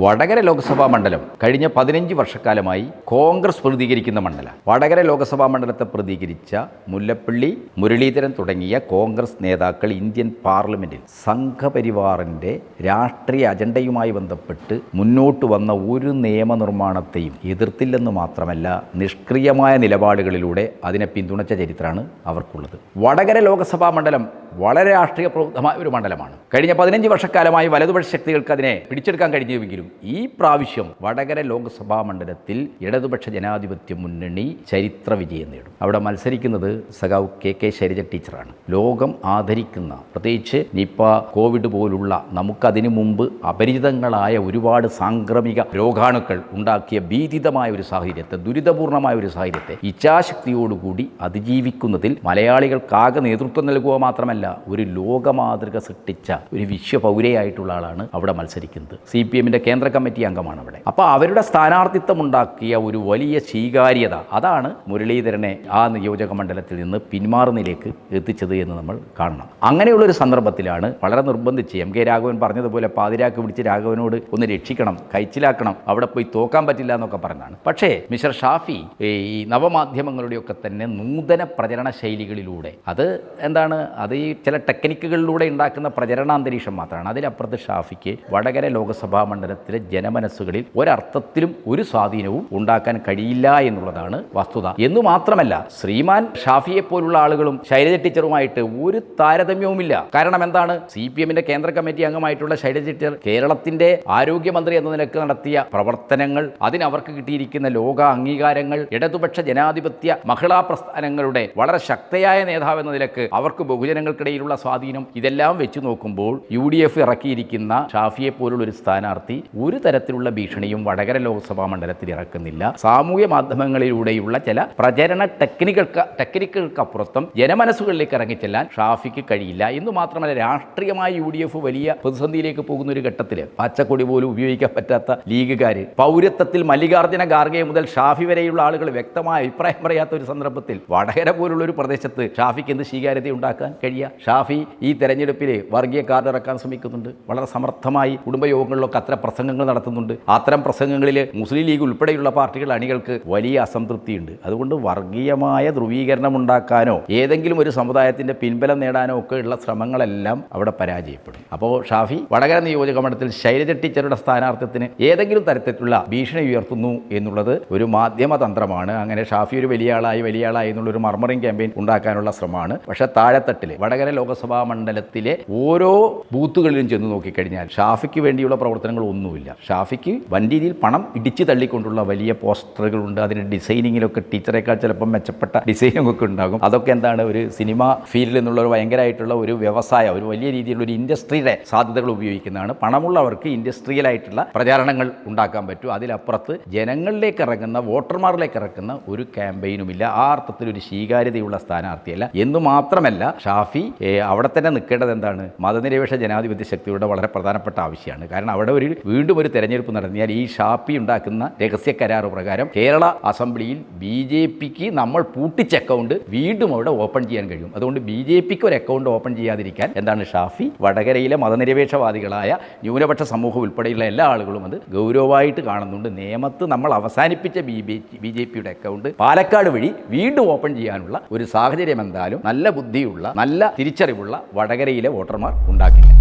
വടകര ലോക്സഭാ മണ്ഡലം കഴിഞ്ഞ പതിനഞ്ച് വർഷക്കാലമായി കോൺഗ്രസ് പ്രതികരിക്കുന്ന മണ്ഡലം. വടകര ലോക്സഭാ മണ്ഡലത്തെ പ്രതികരിച്ച മുല്ലപ്പള്ളി മുരളീധരൻ തുടങ്ങിയ കോൺഗ്രസ് നേതാക്കൾ ഇന്ത്യൻ പാർലമെന്റിൽ സംഘപരിവാറിന്റെ രാഷ്ട്രീയ അജണ്ടയുമായി ബന്ധപ്പെട്ട് മുന്നോട്ട് വന്ന ഒരു നിയമനിർമ്മാണത്തെയും എതിർത്തില്ലെന്ന് മാത്രമല്ല നിഷ്ക്രിയമായ നിലപാടുകളിലൂടെ അതിനെ പിന്തുണച്ച ചരിത്രമാണ് അവർക്കുള്ളത്. വടകര ലോക്സഭാ മണ്ഡലം വളരെ രാഷ്ട്രീയ പ്രബുദ്ധമായ ഒരു മണ്ഡലമാണ്. കഴിഞ്ഞ പതിനഞ്ച് വർഷക്കാലമായി വലതുപക്ഷ ശക്തികൾക്ക് അതിനെ പിടിച്ചെടുക്കാൻ കഴിഞ്ഞുവെങ്കിലും ഈ പ്രാവശ്യം വടകര ലോക്സഭാ മണ്ഡലത്തിൽ ഇടതുപക്ഷ ജനാധിപത്യ മുന്നണി ചരിത്ര വിജയം നേടും. അവിടെ മത്സരിക്കുന്നത് സഖാവ് കെ കെ ശൈലജ ടീച്ചറാണ്. ലോകം ആദരിക്കുന്ന പ്രത്യേകിച്ച് നിപ്പ കോവിഡ് പോലുള്ള നമുക്കതിനു മുമ്പ് അപരിചിതങ്ങളായ ഒരുപാട് സാംക്രമിക രോഗാണുക്കൾ ഉണ്ടാക്കിയ ഭീതിതമായ ഒരു സാഹചര്യത്തെ ദുരിതപൂർണമായ ഒരു സാഹചര്യത്തെ ഇച്ഛാശക്തിയോടുകൂടി അതിജീവിക്കുന്നതിൽ മലയാളികൾക്കാകെ നേതൃത്വം നൽകുക മാത്രമല്ല ഒരു ലോകമാതൃക സൃഷ്ടിച്ച ഒരു വിശ്വപൗരയായിട്ടുള്ള ആളാണ് അവിടെ മത്സരിക്കുന്നത്. സി പി എമ്മിന്റെ കേന്ദ്ര കമ്മിറ്റി അംഗമാണ് അവിടെ അപ്പോൾ അവരുടെ സ്ഥാനാർത്ഥിത്വം ഉണ്ടാക്കിയ ഒരു വലിയ സ്വീകാര്യത അതാണ് മുരളീധരനെ ആ നിയോജക മണ്ഡലത്തിൽ നിന്ന് പിന്മാറുന്നതിലേക്ക് എത്തിച്ചത് എന്ന് നമ്മൾ കാണണം. അങ്ങനെയുള്ളൊരു സന്ദർഭത്തിലാണ് വളരെ നിർബന്ധിച്ച് എം കെ രാഘവൻ പറഞ്ഞതുപോലെ പാതിരാക്ക് പിടിച്ച് രാഘവനോട് ഒന്ന് രക്ഷിക്കണം കൈച്ചിലാക്കണം അവിടെ പോയി തോക്കാൻ പറ്റില്ല എന്നൊക്കെ പറഞ്ഞാണ്. പക്ഷേ മിസ്റ്റർ ഷാഫി ഈ നവമാധ്യമങ്ങളുടെയൊക്കെ തന്നെ നൂതന പ്രചരണ ശൈലികളിലൂടെ അത് എന്താണ് അത് ഈ ചില ടെക്നിക്കുകളിലൂടെ ഉണ്ടാക്കുന്ന പ്രചരണാന്തരീക്ഷം മാത്രമാണ്. അതിലപ്പുറത്ത് ഷാഫിക്ക് വടകര ലോക്സഭാ മണ്ഡലത്തിലെ ജനമനസ്സുകളിൽ ഒരർത്ഥത്തിലും ഒരു സ്വാധീനവും ഉണ്ടാക്കാൻ കഴിയില്ല എന്നുള്ളതാണ് വസ്തുത. എന്നു മാത്രമല്ല ശ്രീമാൻ ഷാഫിയെ പോലുള്ള ആളുകളും ശൈലജ ടീച്ചറുമായിട്ട് ഒരു താരതമ്യവുമില്ല. കാരണം എന്താണ്? സി പി എമ്മിന്റെ കേന്ദ്ര കമ്മിറ്റി അംഗമായിട്ടുള്ള ശൈലജ ടീച്ചർ കേരളത്തിന്റെ ആരോഗ്യമന്ത്രി എന്ന നിലയ്ക്ക് നടത്തിയ പ്രവർത്തനങ്ങൾ അതിനവർക്ക് കിട്ടിയിരിക്കുന്ന ലോക അംഗീകാരങ്ങൾ ഇടതുപക്ഷ ജനാധിപത്യ മഹിളാ പ്രസ്ഥാനങ്ങളുടെ വളരെ ശക്തയായ നേതാവ് എന്ന നിലയ്ക്ക് അവർക്ക് ബഹുജനങ്ങൾക്കിടയിലുള്ള സ്വാധീനം ഇതെല്ലാം വെച്ച് നോക്കുമ്പോൾ യു ഡി എഫ് ഇറക്കിയിരിക്കുന്ന ഷാഫിയെ പോലുള്ള ഒരു സ്ഥാനാർത്ഥി ഒരു തരത്തിലുള്ള ഭീഷണിയും വടകര ലോക്സഭാ മണ്ഡലത്തിൽ ഇറക്കുന്നില്ല. സാമൂഹ്യ മാധ്യമങ്ങളിലൂടെയുള്ള ചില പ്രചരണ ടെക്നിക്കൾക്ക് ടെക്നിക്കുകൾക്കപ്പുറത്തും ജനമനസ്സുകളിലേക്ക് ഇറങ്ങിച്ചെല്ലാൻ ഷാഫിക്ക് കഴിയില്ല. എന്ന് മാത്രമല്ല രാഷ്ട്രീയമായി യു ഡി എഫ് വലിയ പ്രതിസന്ധിയിലേക്ക് പോകുന്ന ഒരു ഘട്ടത്തിൽ പച്ചക്കൊടി പോലും ഉപയോഗിക്കാൻ പറ്റാത്ത ലീഗുകാർ പൗരത്വത്തിൽ മല്ലികാർജുന ഖാർഗെ മുതൽ ഷാഫി വരെയുള്ള ആളുകൾ വ്യക്തമായ അഭിപ്രായം പറയാത്ത ഒരു സന്ദർഭത്തിൽ വടകര പോലുള്ള ഒരു പ്രദേശത്ത് ഷാഫിക്ക് എന്ത് സ്വീകാര്യത ഉണ്ടാക്കാൻ കഴിയുക ഷാഫി ഈ തെരഞ്ഞെടുപ്പിൽ വർഗീയ കാർഡ് ഇറക്കാൻ ശ്രമിക്കുന്നുണ്ട്. വളരെ സമർത്ഥമായി കുടുംബയോഗങ്ങളിലൊക്കെ അത്തരം പ്രസംഗങ്ങൾ നടത്തുന്നുണ്ട്. അത്തരം പ്രസംഗങ്ങളിൽ മുസ്ലിം ലീഗ് ഉൾപ്പെടെയുള്ള പാർട്ടികൾ അണികൾക്ക് വലിയ അസംതൃപ്തിയുണ്ട്. അതുകൊണ്ട് വർഗീയമായ ധ്രുവീകരണം ഉണ്ടാക്കാനോ ഏതെങ്കിലും ഒരു സമുദായത്തിന്റെ പിൻബലം നേടാനോ ഒക്കെ ഉള്ള ശ്രമങ്ങളെല്ലാം അവിടെ പരാജയപ്പെടും. അപ്പോൾ ഷാഫി വടകര നിയോജക മണ്ഡലത്തിൽ ശൈലജ ടീച്ചറുടെ സ്ഥാനാർത്ഥ്യത്തിന് ഏതെങ്കിലും തരത്തിലുള്ള ഭീഷണി ഉയർത്തുന്നു എന്നുള്ളത് ഒരു മാധ്യമതന്ത്രമാണ് അങ്ങനെ ഷാഫി ഒരു വലിയ ആളായി വലിയ ആളായി എന്നുള്ളൊരു മർമറിംഗ് ക്യാമ്പയിൻ ഉണ്ടാക്കാനുള്ള ശ്രമമാണ്. പക്ഷേ താഴെത്തട്ടിൽ വടകര ലോക്സഭാ മണ്ഡലത്തിലെ ഓരോ ബൂത്തുകളിലും ചെന്ന് നോക്കിക്കഴിഞ്ഞാൽ ഷാഫിക്ക് വേണ്ടിയുള്ള പ്രവർത്തനങ്ങൾ ഒന്നുമില്ല. ഷാഫിക്ക് വൻ രീതിയിൽ പണം ഇടിച്ചു തള്ളിക്കൊണ്ടുള്ള വലിയ പോസ്റ്ററുകളുണ്ട്. അതിന് ഡിസൈനിങ്ങിലൊക്കെ ടീച്ചറേക്കാൾ ചിലപ്പം മെച്ചപ്പെട്ട ഡിസൈനിങ് ഒക്കെ ഉണ്ടാകും. അതൊക്കെ എന്താണ് ഒരു സിനിമ ഫീൽഡിൽ നിന്നുള്ള ഒരു ഭയങ്കരമായിട്ടുള്ള ഒരു വ്യവസായ ഒരു വലിയ രീതിയിലുള്ള ഒരു ഇൻഡസ്ട്രിയുടെ സാധ്യതകൾ ഉപയോഗിക്കുന്നതാണ്. പണമുള്ളവർക്ക് ഇൻഡസ്ട്രിയലായിട്ടുള്ള പ്രചാരണങ്ങൾ ഉണ്ടാക്കാൻ പറ്റും. അതിലപ്പുറത്ത് ജനങ്ങളിലേക്ക് ഇറങ്ങുന്ന വോട്ടർമാരിലേക്ക് ഇറക്കുന്ന ഒരു ക്യാമ്പയിനുമില്ല. ആ അർത്ഥത്തിൽ ഒരു സ്വീകാര്യതയുള്ള സ്ഥാനാർത്ഥിയല്ല. എന്ന് മാത്രമല്ല ഷാഫി അവിടെ തന്നെ നിൽക്കേണ്ടത് എന്താണ്? മതനിരപേക്ഷ ജനാധിപത്യ ശക്തിയുടെ വളരെ പ്രധാനപ്പെട്ട ആവശ്യമാണ്. കാരണം അവിടെ ഒരു വീണ്ടും ഒരു തെരഞ്ഞെടുപ്പ് നടത്തിയാൽ ഈ ഷാപ്പി ഉണ്ടാക്കുന്ന രഹസ്യ കരാർ പ്രകാരം കേരള അസംബ്ലിയിൽ ബി ജെ പിക്ക് നമ്മൾ പൂട്ടിച്ച അക്കൗണ്ട് വീണ്ടും അവിടെ ഓപ്പൺ ചെയ്യാൻ കഴിയും. അതുകൊണ്ട് ബി ജെ പിക്ക് ഒരു അക്കൗണ്ട് ഓപ്പൺ ചെയ്യാതിരിക്കാൻ എന്താണ് ഷാഫി? വടകരയിലെ മതനിരപേക്ഷവാദികളായ ന്യൂനപക്ഷ സമൂഹം ഉൾപ്പെടെയുള്ള എല്ലാ ആളുകളും അത് ഗൗരവമായിട്ട് കാണുന്നുണ്ട്. നിയമത്ത് നമ്മൾ അവസാനിപ്പിച്ച ബി ബി ജെ പിയുടെ അക്കൗണ്ട് പാലക്കാട് വഴി വീണ്ടും ഓപ്പൺ ചെയ്യാനുള്ള ഒരു സാഹചര്യം എന്തായാലും നല്ല ബുദ്ധിയുള്ള നല്ല തിരിച്ചറിവുള്ള വടകരയിലെ വോട്ടർമാർ ഉണ്ടാക്കില്ല